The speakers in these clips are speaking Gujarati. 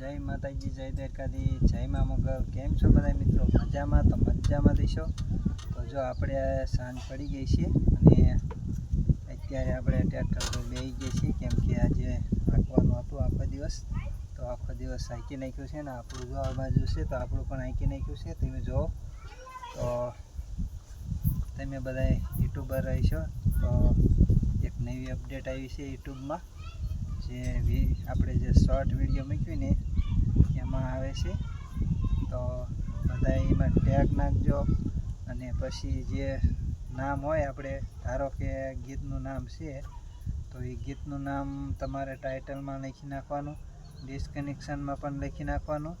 જય માતાજી, જય દેરકાદી જય મા મોગલ. કેમ છો બધા મિત્રો? મજામાં? તો મજામાં દઈશો તો જો આપણે સાંજ પડી ગઈ છે અને અત્યારે આપણે ટ્રેક્ટર પર બેસી ગઈ છીએ, કેમ કે આજે હાંકવાનું હતું આખો દિવસ. તો આખો દિવસ હાંકી નાખ્યું છે ને આપણું જો આ બાજુ છે તો આપણું પણ હાંકી નાખ્યું છે. તમે જુઓ. તો તમે બધા યુટ્યુબર રહીશો, તો એક નવી અપડેટ આવી છે યુટ્યુબમાં. જે આપણે જે શોર્ટ વીડિયો મૂક્યું ને છે. તો બધા એમાં ટેગ નાખજો અને પછી જે નામ હોય આપણે, ધારો કે ગીતનું નામ છે, તો એ ગીતનું નામ તમારે ટાઇટલમાં લખી નાખવાનું ડિસ્કનેક્શનમાં પણ લખી નાખવાનું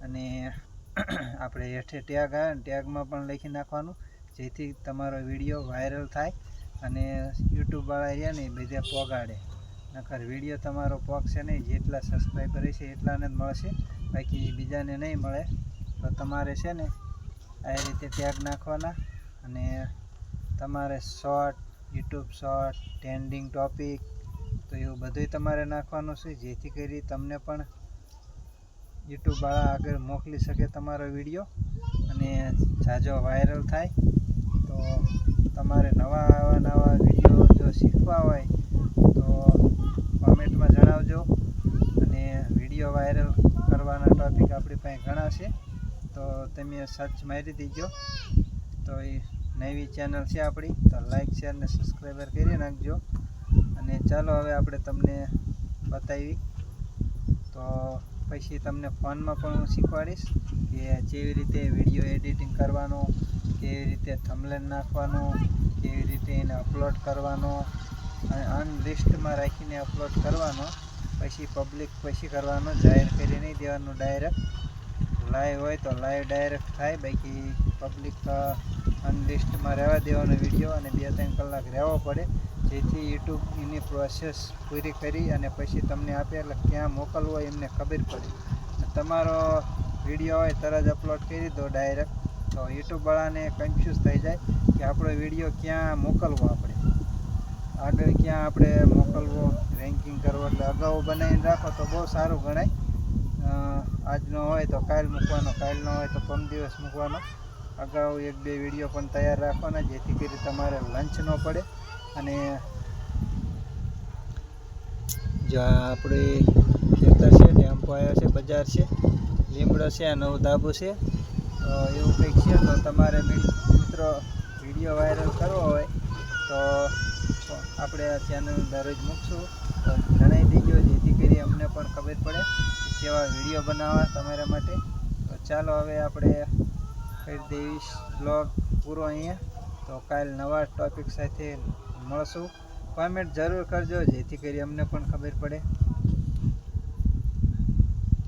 અને આપણે હેઠે ટેગ આવે ટેગમાં પણ લખી નાખવાનું, જેથી તમારો વીડિયો વાયરલ થાય અને યુટ્યુબવાળા રહ્યા ને બધે પોગાડે. નકર વીડિયો તમારો પોગશે નહીં, જેટલા સબસ્ક્રાઈબર હશે એટલાને જ મળશે. બાકી બીજાને નહીં મળે. તો તમારે છે ને આ રીતે ટેગ નાખવાના અને તમારે short YouTube short trending topic તો એવું બધુંય તમારે નાખવાનું છે. જેથી કરી તમને પણ યુટ્યુબવાળા આગળ મોકલી શકે તમારો વીડિયો અને જાજો વાયરલ થાય. તો તમારે નવા આવા નવા વીડિયો જો શીખવા હોય તો કોમેન્ટમાં જણાવજો અને વીડિયો વાયરલ કરવાના ટોપિક આપણી પાસે ઘણા છે, તો તમે સર્ચ મારી દીજો. તો એ નવી ચેનલ છે આપણી, તો લાઈક શેર ને સબસ્ક્રાઈબર કરી નાખજો. અને ચાલો હવે આપણે તમને બતાવી. તો પછી તમને ફોનમાં પણ હું શીખવાડીશ કે જેવી રીતે વીડિયો એડિટિંગ કરવાનો, કેવી રીતે થમલેન નાખવાનો, કેવી રીતે એને અપલોડ કરવાનો, અને અનલિસ્ટમાં રાખીને અપલોડ કરવાનો. પછી પબ્લિક પછી કરવાનો જાહેર કરી નહીં દેવાનું ડાયરેક્ટ લાઈવ હોય તો લાઈવ ડાયરેક્ટ થાય, બાકી પબ્લિક અનલિસ્ટમાં રહેવા દેવાનો વીડિયો અને બે ત્રણ કલાક રહેવો પડે. જેથી યુટ્યુબ એની પ્રોસેસ પૂરી કરી અને પછી તમને આપે એટલે ક્યાં મોકલવો એમને ખબર પડે. તમારો વીડિયો હોય તરત અપલોડ કરી દો ડાયરેક્ટ તો યુટ્યુબવાળાને કન્ફ્યુઝ થઈ જાય કે આપણો વીડિયો ક્યાં મોકલવો આપણે? આગળ ક્યાં આપણે મોકલવો? અગાઉ બનાવીને રાખો તો બહુ સારું ગણાય. આજનો હોય તો કાલ મૂકવાનો, કાલનો હોય તો પમ દિવસ મૂકવાનો. અગાઉ એક બે વીડિયો પણ તૈયાર રાખવાના, જેથી કરી તમારે લંચ ન પડે. અને જો આપણે ખેતર છે ટેમ્પો છે, બજાર છે, લીમડો છે નવું ધાબુ છે. તો એવું કંઈક છે તો તમારે મિત્રો વીડિયો વાયરલ કરવો હોય તો આપણે આ ચેનલ દરરોજ મૂકશું. તો જણાવી દેજો જેથી કરી અમને પણ ખબર પડે કેવા વીડિયો બનાવવા તમારા માટે? તો ચાલો હવે આપણે કરી દઈશ બ્લોગ પૂરો અહીંયા. તો કાલ નવા ટોપિક સાથે મળશું. કોમેન્ટ જરૂર કરજો, જેથી કરી અમને પણ ખબર પડે.